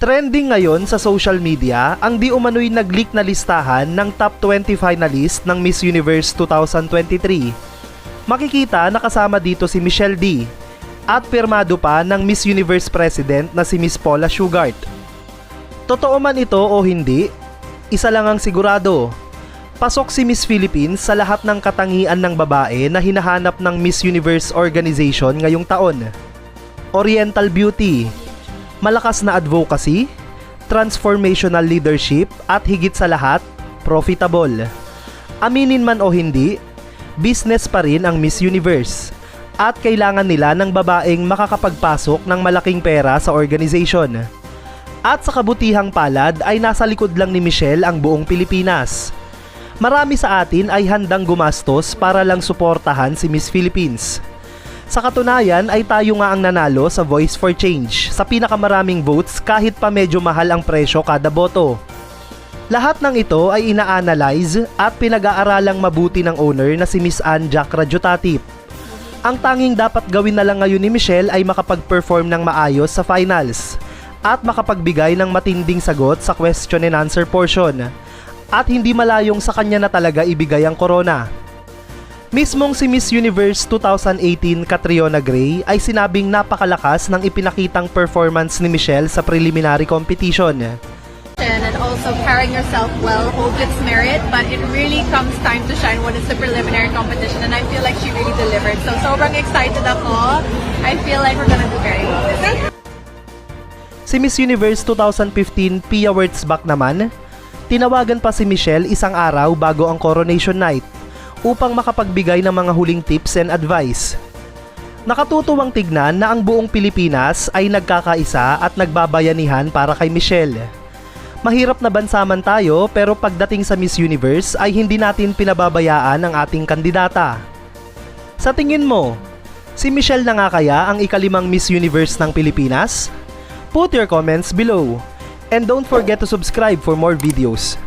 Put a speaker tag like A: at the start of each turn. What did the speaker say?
A: Trending ngayon sa social media ang di umano'y nag-leak na listahan ng top 20 finalist ng Miss Universe 2023. Makikita na kasama dito si Michelle D. At pirmado pa ng Miss Universe President na si Miss Paula Shugart. Totoo man ito o hindi, isa lang ang sigurado. Pasok si Miss Philippines sa lahat ng katangian ng babae na hinahanap ng Miss Universe organization ngayong taon. Oriental Beauty, malakas na advocacy, transformational leadership at higit sa lahat, profitable. Aminin man o hindi, business pa rin ang Miss Universe at kailangan nila ng babaeng makakapagpasok ng malaking pera sa organization. At sa kabutihang palad ay nasa likod lang ni Michelle ang buong Pilipinas. Marami sa atin ay handang gumastos para lang suportahan si Miss Philippines. Sa katunayan ay tayo nga ang nanalo sa Voice for Change sa pinakamaraming votes kahit pa medyo mahal ang presyo kada boto. Lahat ng ito ay ina-analyze at pinag-aaralang mabuti ng owner na si Miss Ann Jack Radyotatip. Ang tanging dapat gawin na lang ngayon ni Michelle ay makapag-perform ng maayos sa finals at makapagbigay ng matinding sagot sa question and answer portion at hindi malayong sa kanya na talaga ibigay ang corona. Mismong si Miss Universe 2018 Catriona Gray ay sinabing napakalakas ng ipinakitang performance ni Michelle sa preliminary competition.
B: and also carrying yourself well holds its merit, but it really comes time to shine when it's the preliminary competition, and I feel like she really delivered. So sobrang excited ako. I feel like we're gonna do very well this year.
A: Si Miss Universe 2015 Pia Wurtzbach naman, tinawagan pa si Michelle isang araw bago ang coronation night upang makapagbigay ng mga huling tips and advice. Nakatutuwang tignan na ang buong Pilipinas ay nagkakaisa at nagbabayanihan para kay Michelle. Mahirap na bansa man tayo pero pagdating sa Miss Universe ay hindi natin pinababayaan ang ating kandidata. Sa tingin mo, si Michelle na nga kaya ang ikalimang Miss Universe ng Pilipinas? Put your comments below. And don't forget to subscribe for more videos.